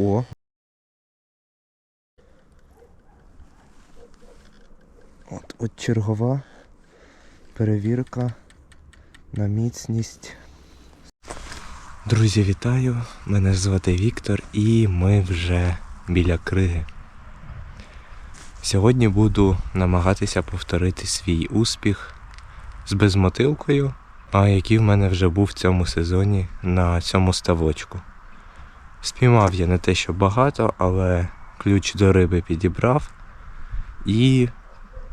О. От, от чергова перевірка на міцність. Друзі, вітаю! Мене звати Віктор і ми вже біля криги. Сьогодні буду намагатися повторити свій успіх з безмотилкою, а який в мене вже був в цьому сезоні на цьому ставочку. Спіймав я не те, що багато, але ключ до риби підібрав. І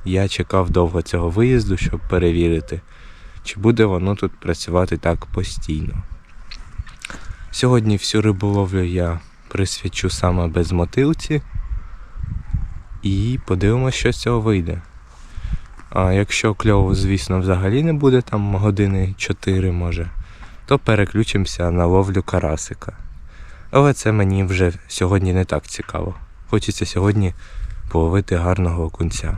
я чекав довго цього виїзду, щоб перевірити, чи буде воно тут працювати так постійно. Сьогодні всю риболовлю я присвячу саме безмотилці. І подивимося, що з цього вийде. А якщо кльово, звісно, взагалі не буде, там години 4 може, то переключимося на ловлю карасика. Але це мені вже сьогодні не так цікаво. Хочеться сьогодні половити гарного окунця.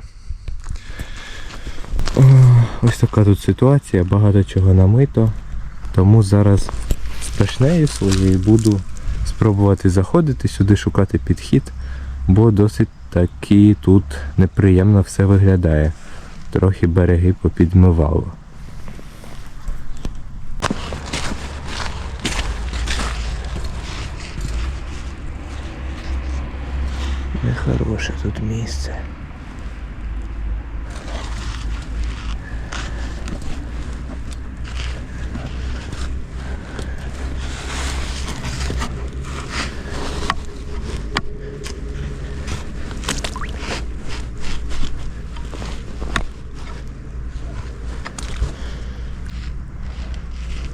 Ось така тут ситуація, багато чого намито. Тому зараз з пешнею своєю буду спробувати заходити сюди, шукати підхід, бо досить таки тут неприємно все виглядає. Трохи береги попідмивало. Нехороше тут місце.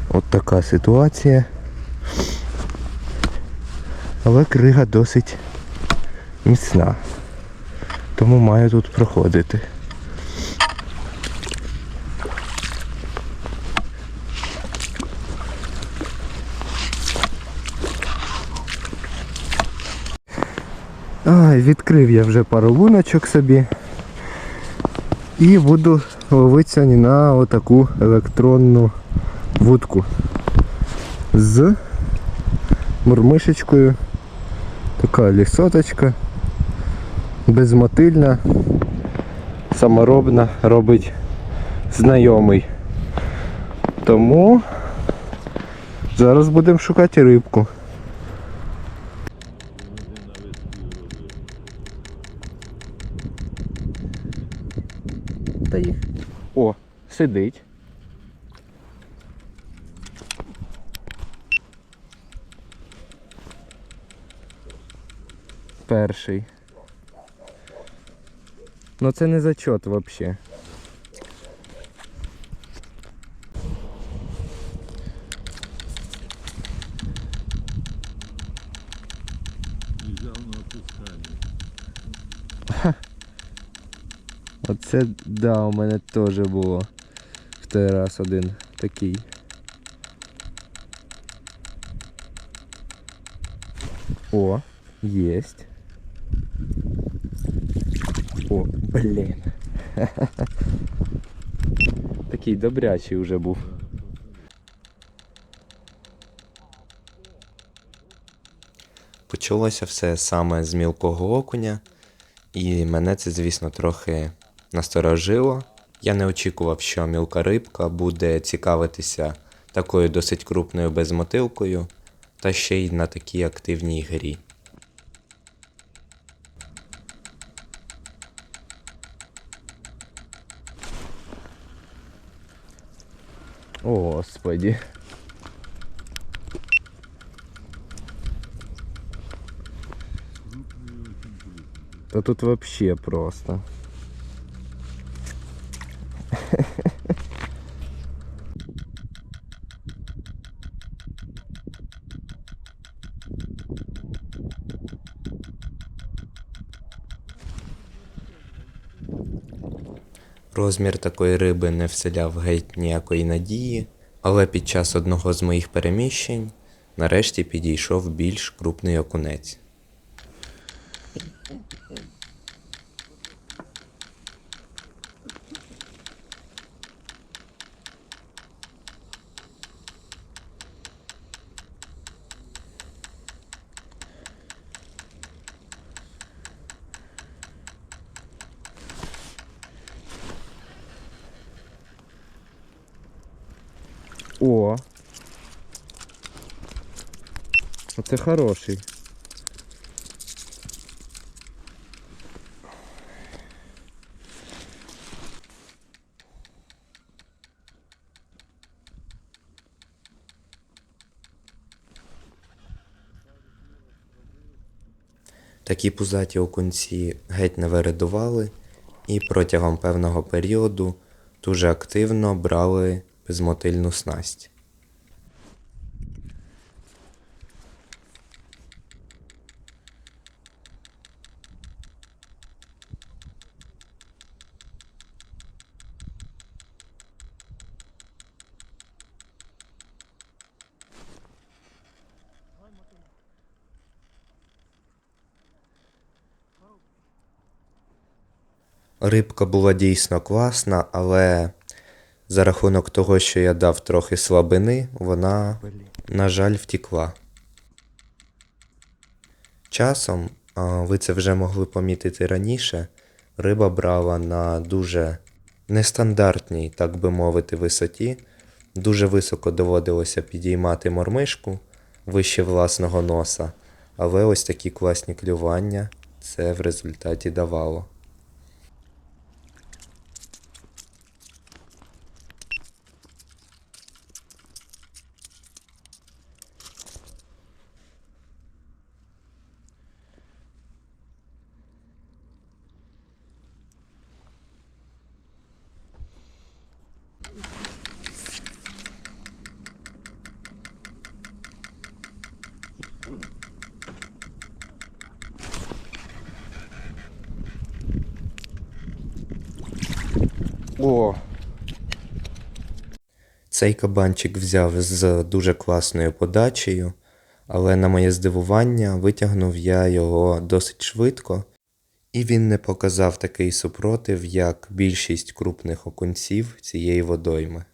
От така ситуація. Але крига досить міцна. Тому маю тут проходити. Ай, відкрив я вже пару луночок собі. І буду ловити сьогодні на отаку електронну вудку з мурмишечкою. Така лісоточка, безмотильна, саморобна, робить знайомий. Тому зараз будемо шукати рибку. Та їх. О, сидить. Перший. Ну це не зачет вообще. Оце да, у мене теж було в той раз один такий. О, есть. О, блін. Такий добрячий вже був. Почалося все саме з мілкого окуня, і мене це, звісно, трохи насторожило. Я не очікував, що мілка рибка буде цікавитися такою досить крупною безмотилкою, та ще й на такій активній грі. О, господи. Да тут вообще просто. Розмір такої риби не вселяв геть ніякої надії, але під час одного з моїх переміщень нарешті підійшов більш крупний окунець. О. Оце хороший. Такі пузаті окунці геть не виридували і протягом певного періоду дуже активно брали безмотильну снасть. Рибка була дійсно класна, але за рахунок того, що я дав трохи слабини, вона, на жаль, втікла. Часом, ви це вже могли помітити раніше, риба брала на дуже нестандартній, так би мовити, висоті. Дуже високо доводилося підіймати мормишку вище власного носа, але ось такі класні клювання це в результаті давало. О, Цей кабанчик взяв з дуже класною подачею, але на моє здивування витягнув я його досить швидко, і він не показав такий супротив, як більшість крупних окунців цієї водойми.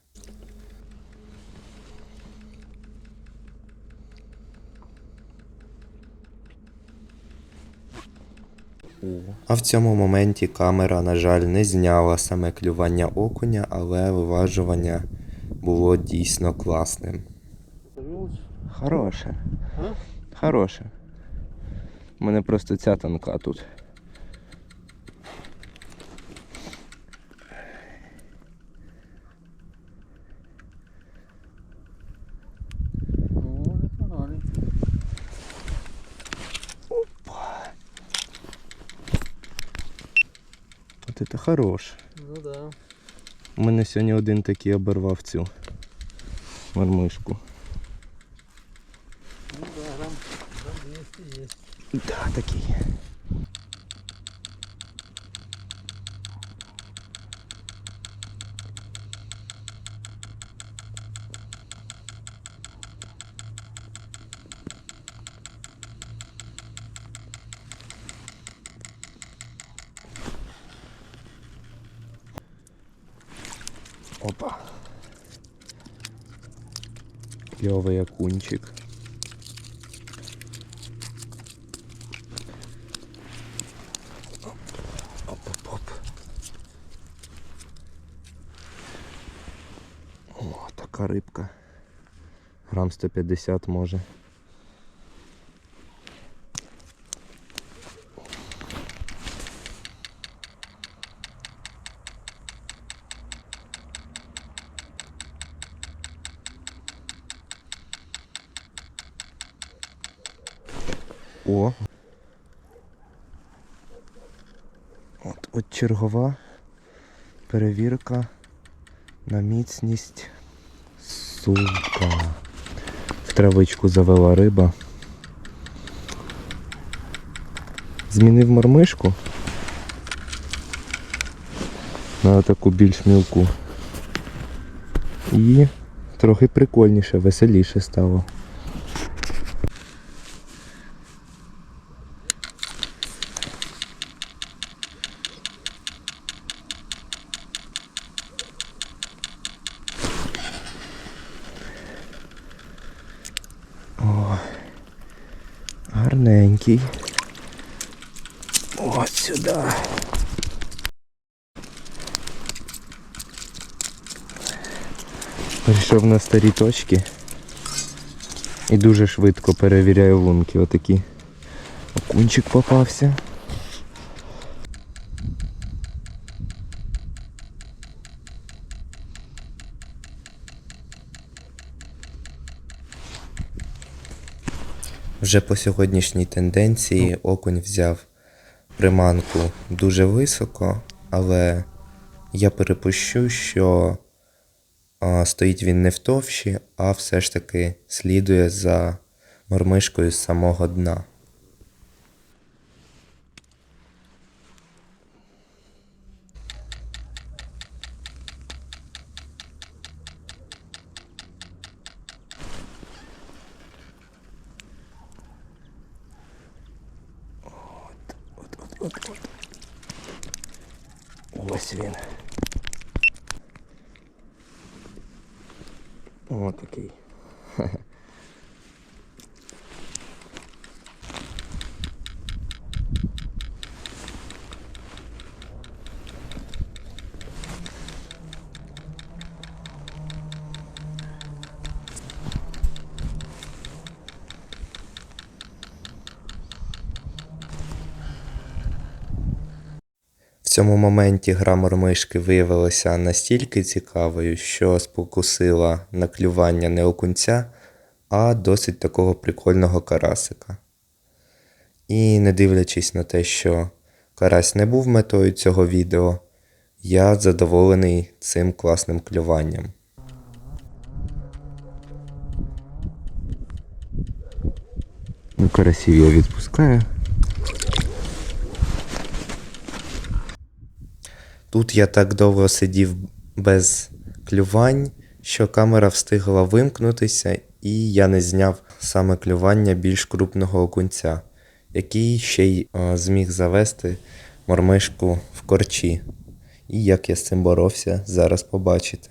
А в цьому моменті камера, на жаль, не зняла саме клювання окуня, але виважування було дійсно класним. хороше. Хороше. У мене просто ця тонка тут. Ну, непоганий. От це хорош. Ну да. У мене сьогодні один такий оборвав цю мармишку. Ну да, грам, грам 200 есть. Да, такий. Кльовий окунчик. Оп-оп-оп. О, така рибка. Грам 150 може. Чергова перевірка на міцність. Сука. В травичку завела риба. Змінив мормишку. На таку більш мілку. І трохи прикольніше, веселіше стало. Гарненький. Ось сюди. Прийшов на старі точки і дуже швидко перевіряю лунки. Отакі. Окунчик попався. Вже по сьогоднішній тенденції окунь взяв приманку дуже високо, але я перепущу, що а, стоїть він не в товщі, а все ж таки слідує за мормишкою з самого дна. Ось він. О, такий. В цьому моменті гра мормишки виявилася настільки цікавою, що спокусила на клювання не окунця, а досить такого прикольного карасика. І не дивлячись на те, що карась не був метою цього відео, я задоволений цим класним клюванням. Ну, карасів я відпускаю. Тут я так довго сидів без клювань, що камера встигла вимкнутися, і я не зняв саме клювання більш крупного окунця, який ще й е, зміг завести мормишку в корчі. І як я з цим боровся, зараз побачите.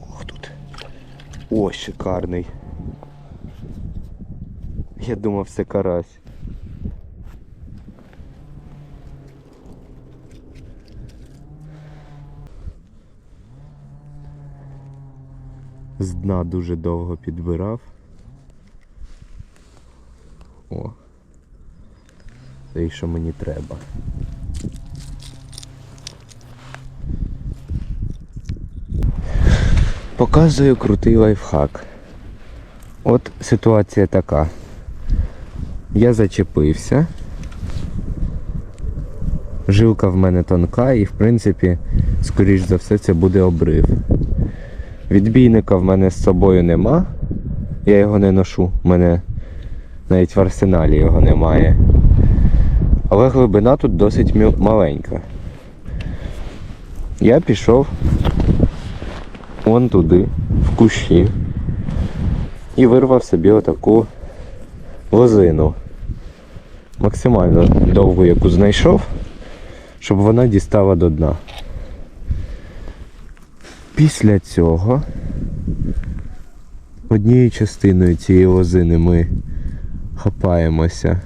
Ох тут. О, шикарний. Я думав, це карась. З дна дуже довго підбирав. О. Те, що мені треба. Показую крутий лайфхак. От ситуація така. Я зачепився. Жилка в мене тонка і в принципі, скоріш за все, це буде обрив. Відбійника в мене з собою нема. Я його не ношу. У мене навіть в арсеналі його немає. Але глибина тут досить маленька. Я пішов вон туди, в кущі, і вирвав собі отаку лозину. Максимально довгу, яку знайшов, щоб вона дістала до дна. Після цього однією частиною цієї лозини ми хапаємося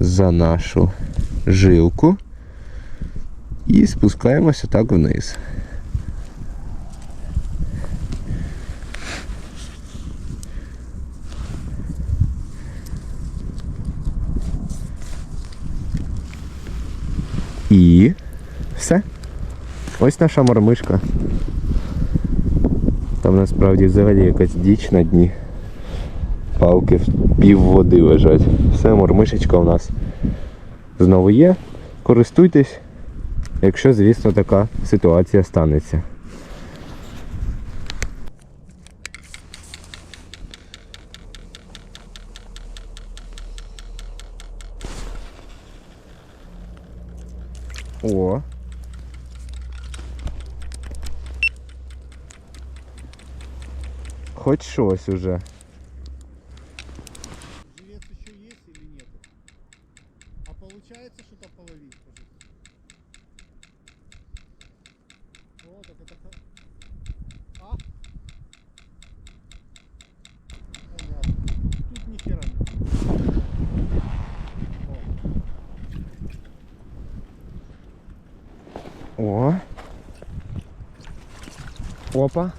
за нашу жилку і спускаємося так вниз. І все. Ось наша мормишка. Там насправді взагалі якась діч на дні. Палки в пів води лежать. Все, мормишечка у нас знову є. Користуйтесь, якщо, звісно, така ситуація станеться. О. Хоч щось уже. Живец еще есть или нет? А получается что-то половить? О, так это... А? Понятно. Тут ни хера. О. Опа.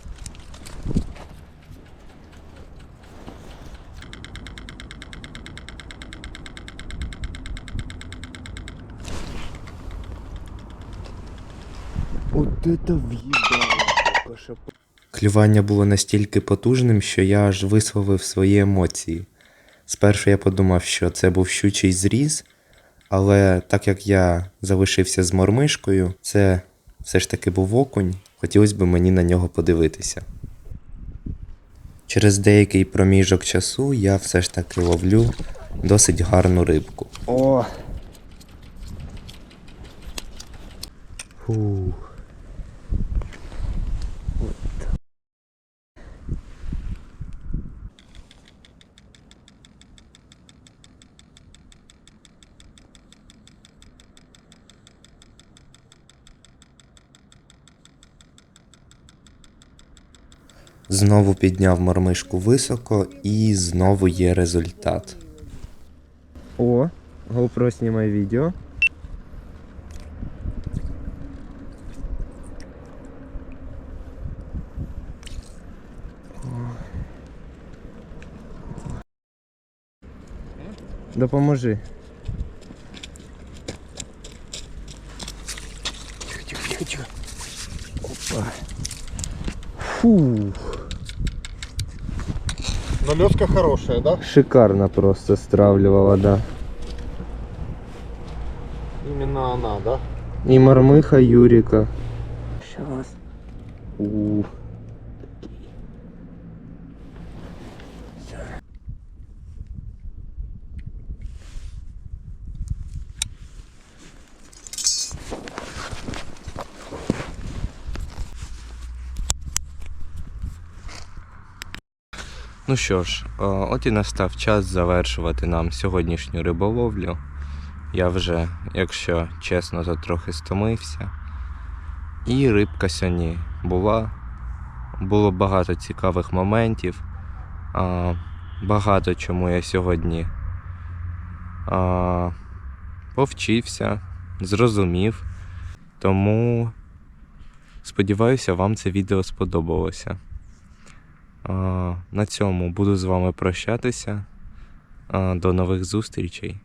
Клювання було настільки потужним, що я аж висловив свої емоції. Спершу я подумав, що це був щучий зріз, але так як я залишився з мормишкою, це все ж таки був окунь, хотілося б мені на нього подивитися. Через деякий проміжок часу я все ж таки ловлю досить гарну рибку. О! Фух. Знову підняв мормишку високо і знову є результат. О, GoPro снимай видео. Допоможи. Тихо, тихо, тихо. Опа. Фух. Налетка хорошая, да? Шикарно просто стравливала, да. Именно она, да? И мормыха Юрика. Сейчас. У. Ну що ж, от і настав час завершувати нам сьогоднішню риболовлю. Я вже, якщо чесно, то трохи стомився. І рибка сьогодні була. Було багато цікавих моментів. Багато чому я сьогодні повчився, зрозумів. Тому сподіваюся, вам це відео сподобалося. На цьому буду з вами прощатися. До нових зустрічей.